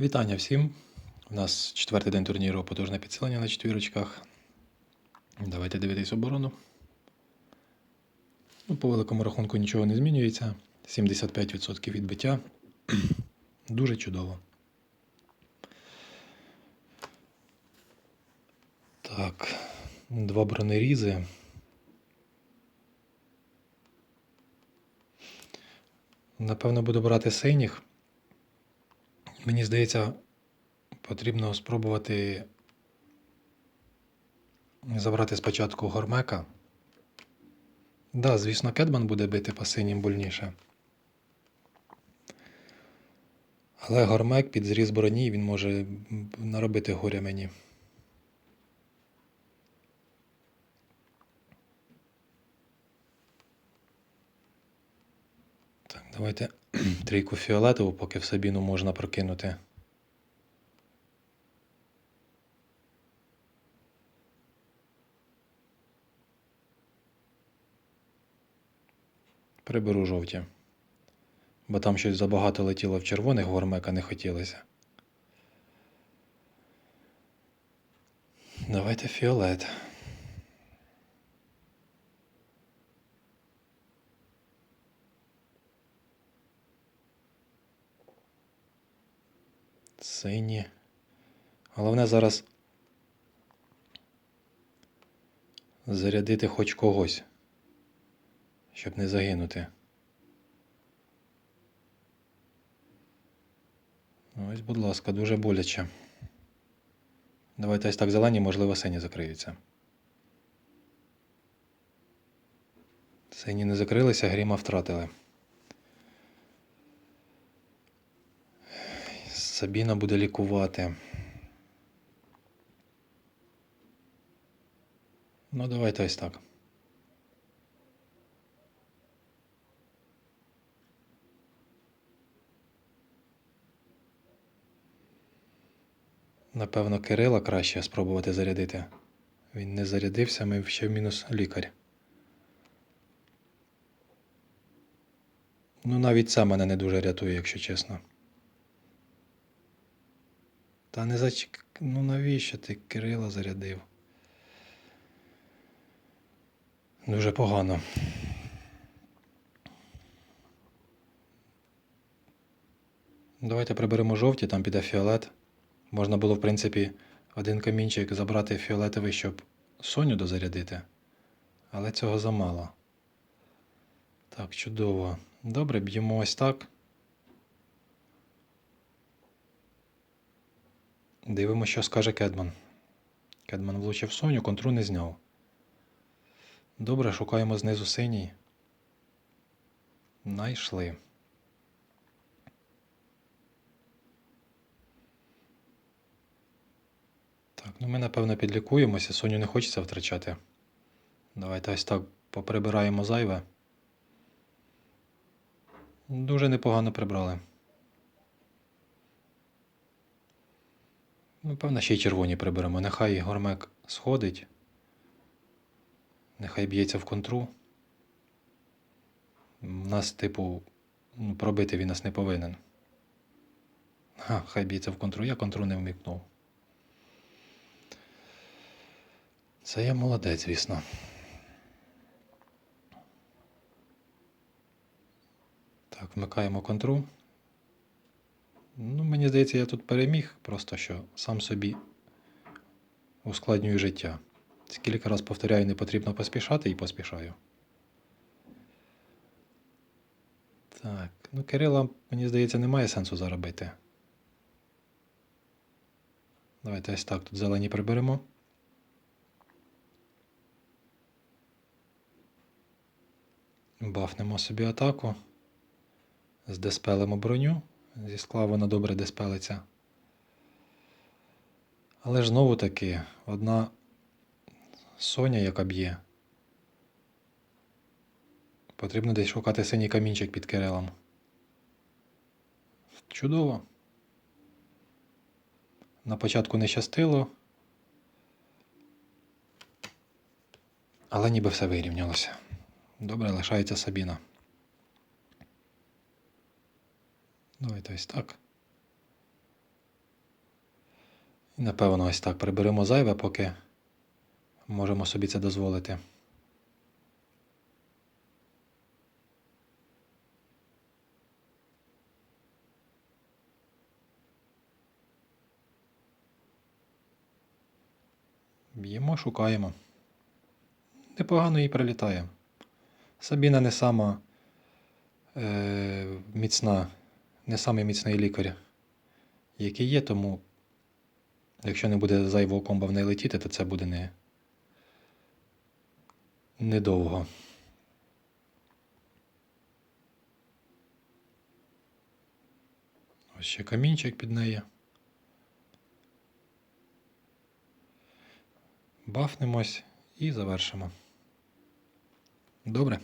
Вітання всім. У нас четвертий день турніру потужне підсилення на четвірочках. Давайте дивитись оборону. Ну, по великому рахунку нічого не змінюється. 75% відбиття. Дуже чудово. Так, два бронерізи. Напевно, буду брати синіх. Мені здається, потрібно спробувати забрати спочатку гормека. Да, звісно, Кедман буде бити по синім больніше. Але гормек під зріз броні він може наробити горя мені. Так, давайте трійку фіолетову, поки в Сабіну можна прокинути. Приберу жовті. Бо там щось забагато летіло в червоних гормека не хотілося. Давайте фіолет. Сині. Головне зараз зарядити хоч когось, щоб не загинути. Ось, будь ласка, дуже боляче. Давайте ось так зелені, можливо, сині закриються. Сині не закрилися, гріма втратили. Сабіна буде лікувати. Ну, давайте ось так. Напевно, Кирила краще спробувати зарядити. Він не зарядився, ми ще в мінус лікар. Ну, навіть це мене не дуже рятує, якщо чесно. Та не зачек... Ну навіщо ти Кирила зарядив? Дуже погано. Давайте приберемо жовті, там піде фіолет. Можна було, в принципі, один камінчик забрати фіолетовий, щоб Соню дозарядити. Але цього замало. Так, чудово. Добре, б'ємо ось так. Дивимося, що скаже Кедман. Кедман влучив Соню, контру не зняв. Добре, шукаємо знизу синій. Найшли. Так, ну ми напевно підлікуємося, Соню не хочеться втрачати. Давайте ось так поприбираємо зайве. Дуже непогано прибрали. Ну, певно, ще й червоні приберемо. Нехай гормек сходить. Нехай б'ється в контру. У нас, типу, ну, пробити він нас не повинен. Ха, хай б'ється в контру. Я контру не вмікнув. Це я молодець, звісно. Так, вмикаємо контру. Ну, мені здається, я тут переміг, просто що сам собі ускладнюю життя. Скільки раз повторяю, не потрібно поспішати і поспішаю. Так, ну Кирила, мені здається, немає сенсу заробити. Давайте ось так тут зелені приберемо. Бафнемо собі атаку. Здеспелимо броню. Зі скла вона добре диспелиться. Але ж знову таки одна Соня, яка б'є. Потрібно десь шукати синій камінчик під Кирилом. Чудово. На початку не щастило. Але ніби все вирівнялося. Добре, лишається Сабіна. Давайте ось так. І напевно ось так приберемо зайве, поки можемо собі це дозволити. Б'ємо, шукаємо. Непогано їй прилітає. Сабіна не сама е, міцна, не самий міцний лікар, який є, тому якщо не буде зайвого комба в неї летіти, то це буде не недовго. Ось ще камінчик під неї. Бафнемось і завершимо. Добре.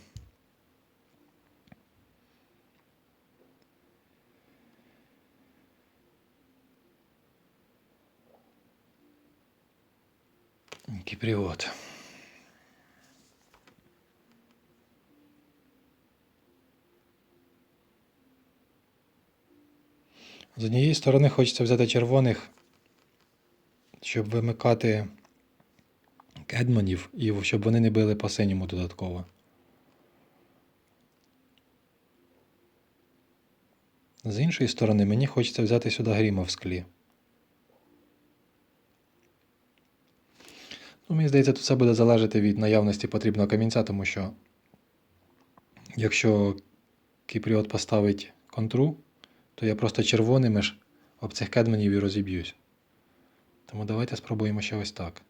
Кіпріот. З однієї сторони хочеться взяти червоних, щоб вимикати кедманів і щоб вони не били по синьому додатково. З іншої сторони, мені хочеться взяти сюди гріма в склі. Ну, мені здається, тут все буде залежати від наявності потрібного камінця, тому що якщо Кіпріот поставить контру, то я просто червоними ж об цих кедманів і розіб'юсь. Тому давайте спробуємо ще ось так.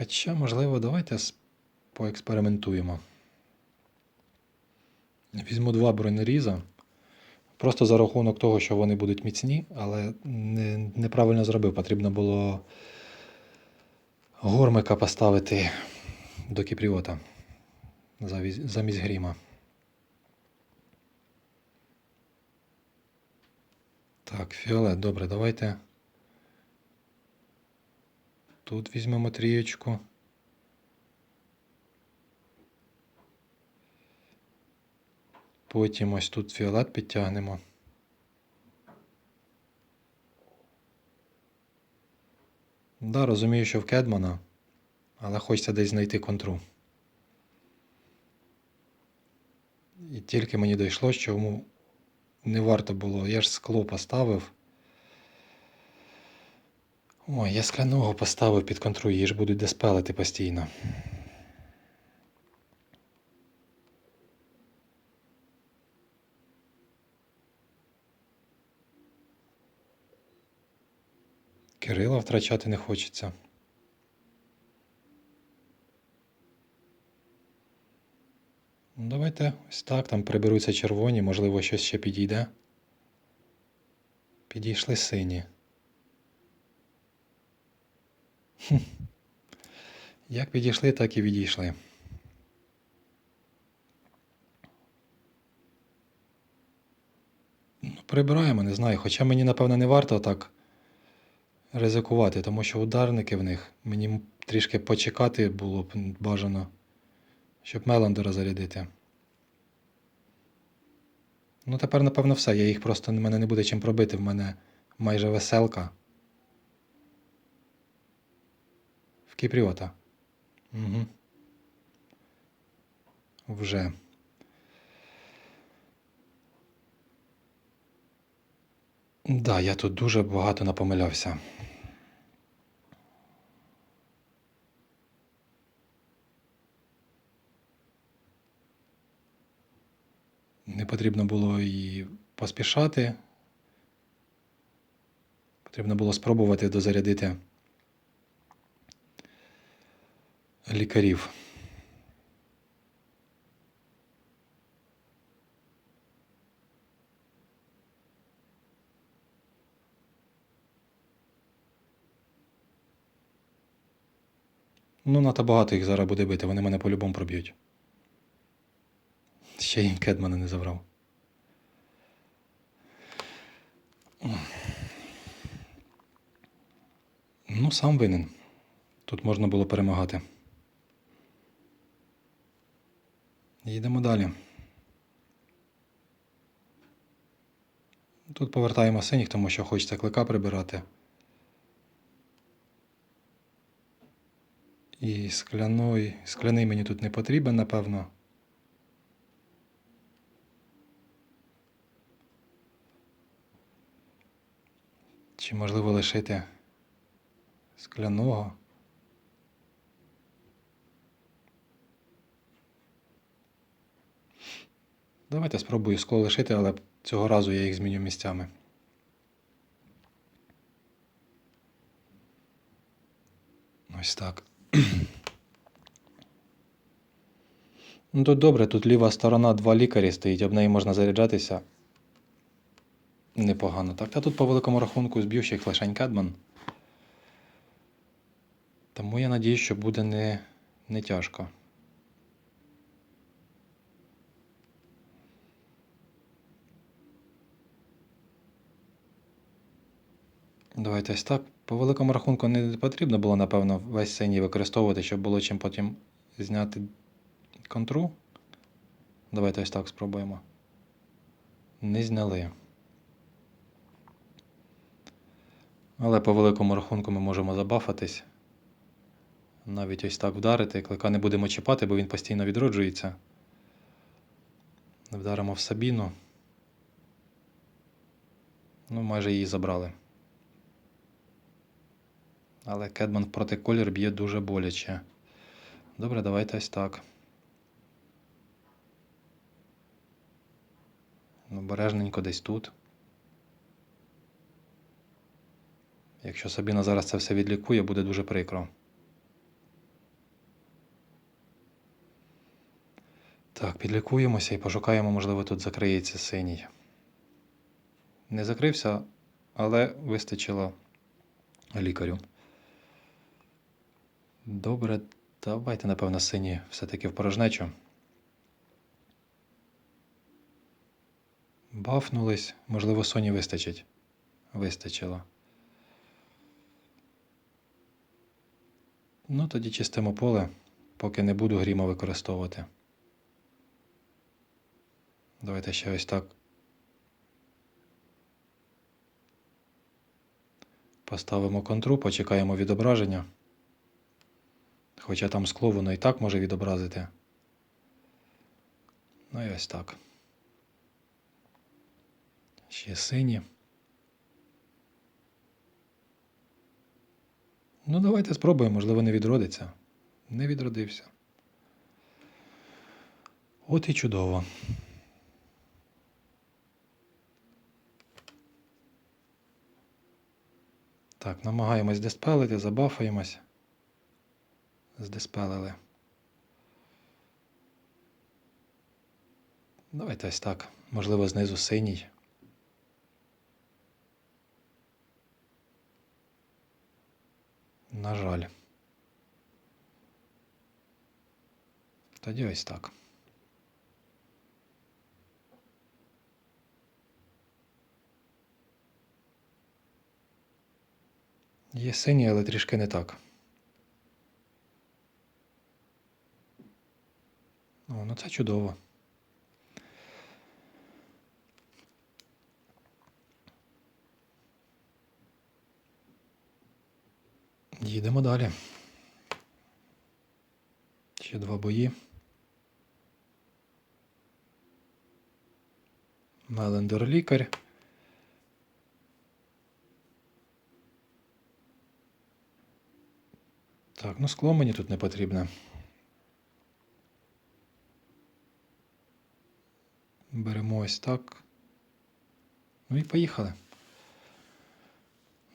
Хоча, можливо, давайте поекспериментуємо. Візьму два бронеріза. Просто за рахунок того, що вони будуть міцні, але не, неправильно зробив. Потрібно було гормика поставити до кіпріота замість гріма. Так, фіолет, добре, давайте. Тут візьмемо трієчку. Потім ось тут фіолет підтягнемо. Да, розумію, що в Кедмана, але хочеться десь знайти контру. І тільки мені дійшло, що йому не варто було. Я ж скло поставив. Ой, я скляного поставив під контру, її ж будуть диспелити постійно. Кирила втрачати не хочеться. Ну, давайте ось так, там приберуться червоні, можливо, щось ще підійде. Підійшли сині. Як підійшли, так і відійшли. Ну, прибираємо, не знаю. Хоча мені, напевно, не варто так ризикувати, тому що ударники в них мені трішки почекати було б бажано, щоб Меландера зарядити. Ну, тепер, напевно, все. Я їх просто мене не буде чим пробити. В мене майже веселка. В Кіпріота. Угу. Вже. Да, я тут дуже багато напомилявся. Не потрібно було і поспішати. Потрібно було спробувати дозарядити лікарів. Ну, надто багато їх зараз буде бити, вони мене по-любому проб'ють. Ще їм Кедмана не забрав. Ну, сам винен. Тут можна було перемагати. Їдемо далі. Тут повертаємо синіх, тому що хочеться клика прибирати. І скляний, скляний мені тут не потрібен, напевно. Чи можливо лишити скляного? Давайте спробую скло лишити, але цього разу я їх зміню місцями. Ось так. Ну тут добре, тут ліва сторона, два лікарі стоїть, об неї можна заряджатися. Непогано. Так, та тут по великому рахунку зб'ю ще й флешень Тому я надіюсь, що буде не, не тяжко. Давайте ось так. По великому рахунку не потрібно було, напевно, весь синій використовувати, щоб було чим потім зняти контру. Давайте ось так спробуємо. Не зняли. Але по великому рахунку ми можемо забафатись. Навіть ось так вдарити. Клика не будемо чіпати, бо він постійно відроджується. Вдаримо в Сабіну. Ну, майже її забрали. Але Кедман проти колір б'є дуже боляче. Добре, давайте ось так. Обережненько десь тут. Якщо Сабіна зараз це все відлікує, буде дуже прикро. Так, підлікуємося і пошукаємо, можливо, тут закриється синій. Не закрився, але вистачило лікарю. Добре, давайте, напевно, сині все-таки в порожнечу. Бафнулись, можливо, Соні вистачить. Вистачило. Ну, тоді чистимо поле, поки не буду гріма використовувати. Давайте ще ось так. Поставимо контру, почекаємо відображення. Хоча там скло воно і так може відобразити. Ну і ось так. Ще сині. Ну, давайте спробуємо, можливо, не відродиться. Не відродився. От і чудово. Так, намагаємось диспелити, забафаємось. Здиспелили. Давайте ось так. Можливо, знизу синій. На жаль. Тоді ось так. Є синій, але трішки не так. О, ну це чудово. Їдемо далі. Ще два бої. Мелендер лікар. Так, ну скло мені тут не потрібне. Беремо ось так. Ну і поїхали.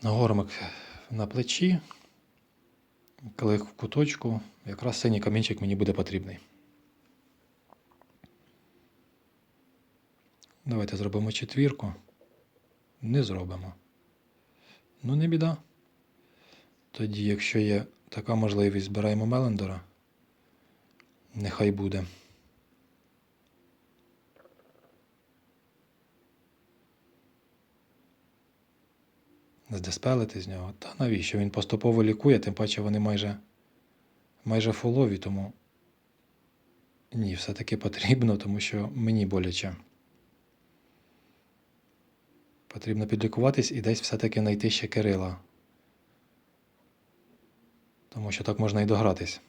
Нагормик на плечі. Клик в куточку. Якраз синій камінчик мені буде потрібний. Давайте зробимо четвірку. Не зробимо. Ну, не біда. Тоді, якщо є така можливість, збираємо Мелендора. Нехай буде. Здеспелити з нього. Та навіщо? Він поступово лікує, тим паче вони майже майже фулові, тому Ні, все-таки потрібно, тому що мені боляче. Потрібно підлікуватись і десь все-таки знайти ще Кирила. Тому що так можна і догратись.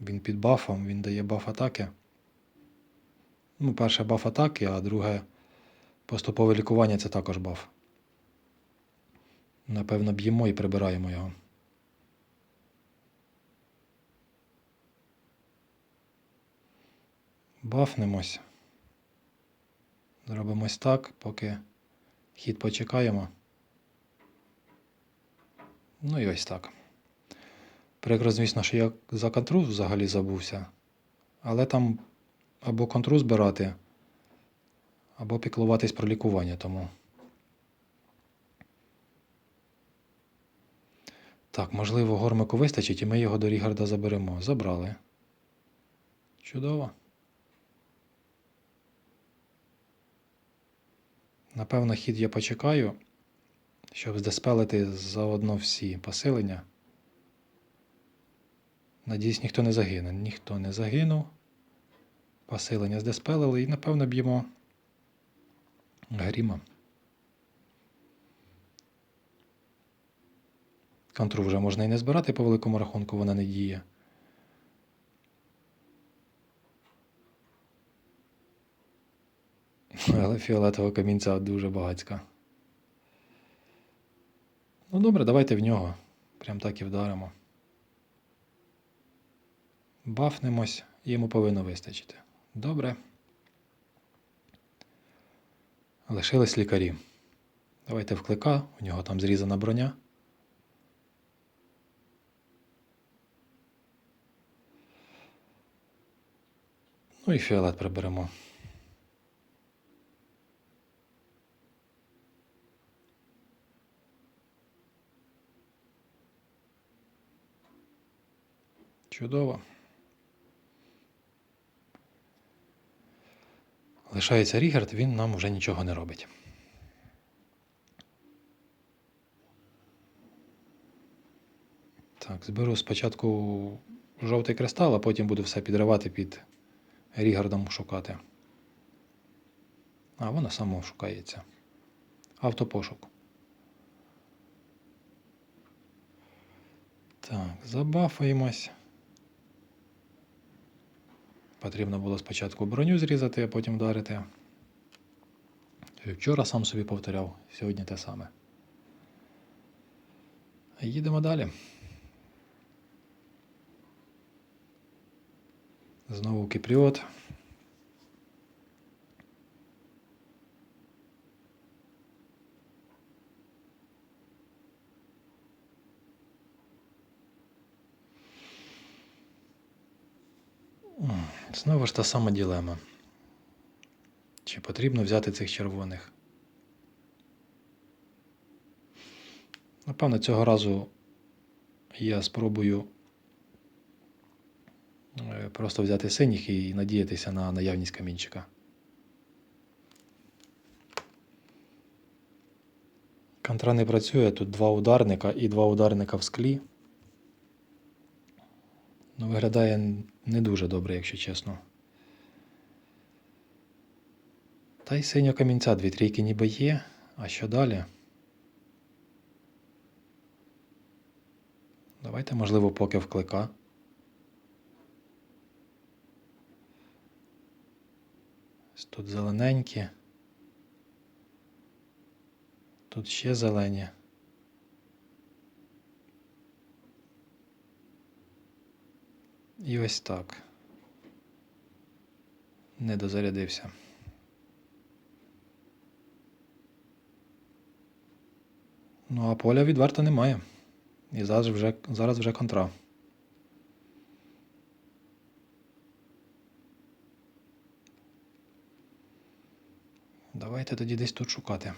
Він під бафом, він дає баф атаки. Ну, перше баф атаки, а друге поступове лікування це також баф. Напевно, б'ємо і прибираємо його. Бафнемось. Зробимо ось так, поки хід почекаємо. Ну і ось так. Прикро, звісно, що я за контру взагалі забувся. Але там або контру збирати, або піклуватись про лікування тому. Так, можливо, гормику вистачить, і ми його до Рігарда заберемо. Забрали. Чудово. Напевно, хід я почекаю, щоб здеспелити заодно всі посилення. Надіюсь, ніхто не загине. Ніхто не загинув. Посилення здеспелили і, напевно, б'ємо гріма. Контру вже можна і не збирати по великому рахунку, вона не діє. Але фіолетового камінця дуже багацька. Ну добре, давайте в нього. Прям так і вдаримо. Бафнемось, йому повинно вистачити. Добре. Лишились лікарі. Давайте в у нього там зрізана броня. Ну і фіолет приберемо. Чудово. Лишається Рігард, він нам вже нічого не робить. Так, зберу спочатку жовтий кристал, а потім буду все підривати під Рігардом шукати. А, воно само шукається. Автопошук. Так, забафаємось. Потрібно було спочатку броню зрізати, а потім вдарити. Вчора сам собі повторяв, сьогодні те саме. Їдемо далі. Знову кіпріот. Знову ж та сама ділема. Чи потрібно взяти цих червоних? Напевно, цього разу я спробую просто взяти синіх і надіятися на наявність камінчика. Контра не працює, тут два ударника і два ударника в склі. Ну, виглядає не дуже добре, якщо чесно. Та й синього камінця дві трійки ніби є, а що далі? Давайте, можливо, поки вклика. Тут зелененькі. Тут ще зелені. І ось так. Не дозарядився. Ну, а поля відверто немає. І зараз вже, зараз вже контра. Давайте тоді десь тут шукати.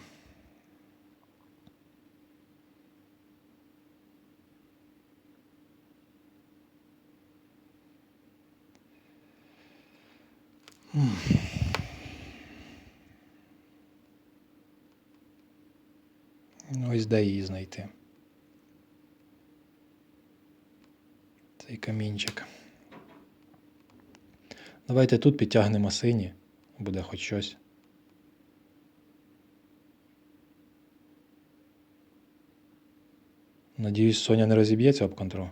Ось де її знайти. Цей камінчик. Давайте тут підтягнемо сині, буде хоч щось. Надіюсь, Соня не розіб'ється об контру.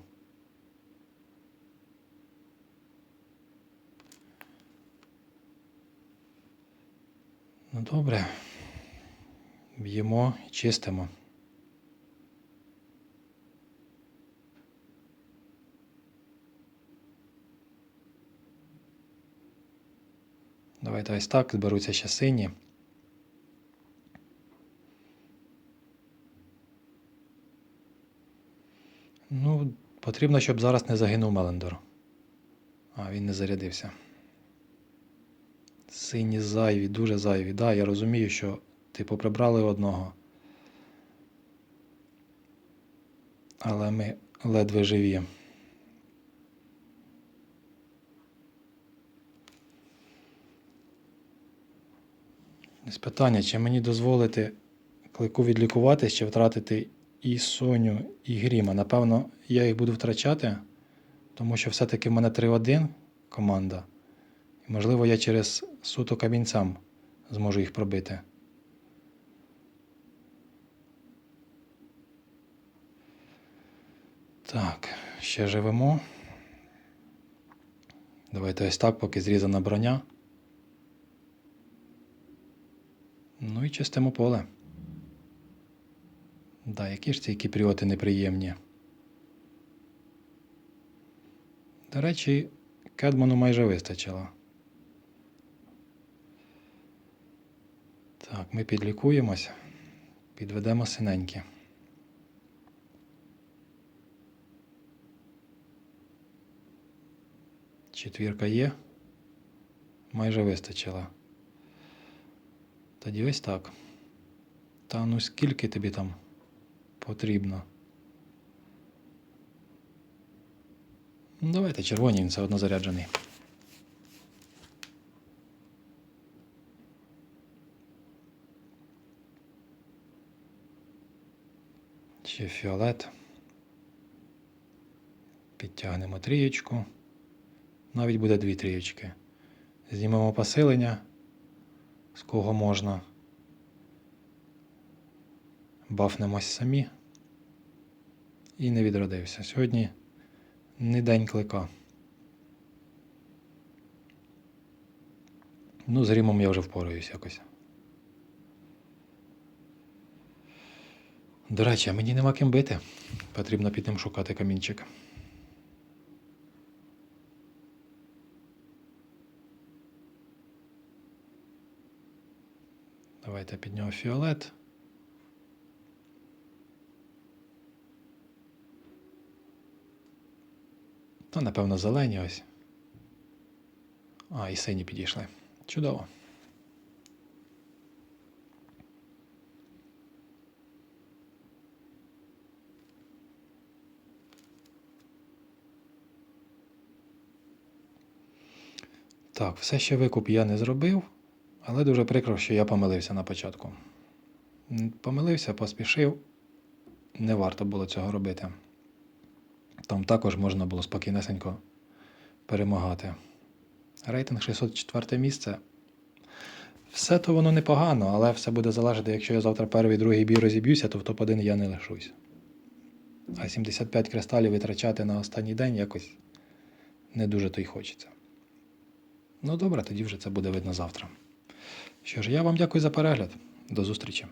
Ну добре. Б'ємо і чистимо. Давайте ось так, зберуться ще сині. Ну, потрібно, щоб зараз не загинув Мелендор. А, він не зарядився. Сині зайві, дуже зайві. Да, я розумію, що типу прибрали одного. Але ми ледве живі. Питання, чи мені дозволити клику відлікуватись, чи втратити і Соню, і Гріма. Напевно, я їх буду втрачати, тому що все-таки в мене 3-1 команда. Можливо, я через суто камінцям зможу їх пробити. Так, ще живемо. Давайте ось так, поки зрізана броня. Ну і чистимо поле. Да, які ж ці кіпріоти неприємні. До речі, Кедману майже вистачило. Так, ми підлікуємось, підведемо синенькі. Четвірка є. Майже вистачило. Тоді ось так. Та ну скільки тобі там потрібно? Ну, давайте червоні, він все одно заряджений. Ще фіолет. Підтягнемо трієчку. Навіть буде дві трієчки. Знімемо посилення, з кого можна. Бафнемось самі. І не відродився. Сьогодні не день клика. Ну, з Рімом я вже впораюсь якось. До речі, а мені нема ким бити. Потрібно піти шукати камінчик. Давайте під нього фіолет. Та, напевно, зелені ось. А, і сині підійшли. Чудово. Так, все ще викуп я не зробив, але дуже прикро, що я помилився на початку. Помилився, поспішив. Не варто було цього робити. Там також можна було спокійнесенько перемагати. Рейтинг 604 місце. Все то воно непогано, але все буде залежати, якщо я завтра перший другий бій розіб'юся, то в топ-1 я не лишусь. А 75 кристалів витрачати на останній день якось не дуже то й хочеться. Ну добре, тоді вже це буде видно завтра. Що ж, я вам дякую за перегляд. До зустрічі.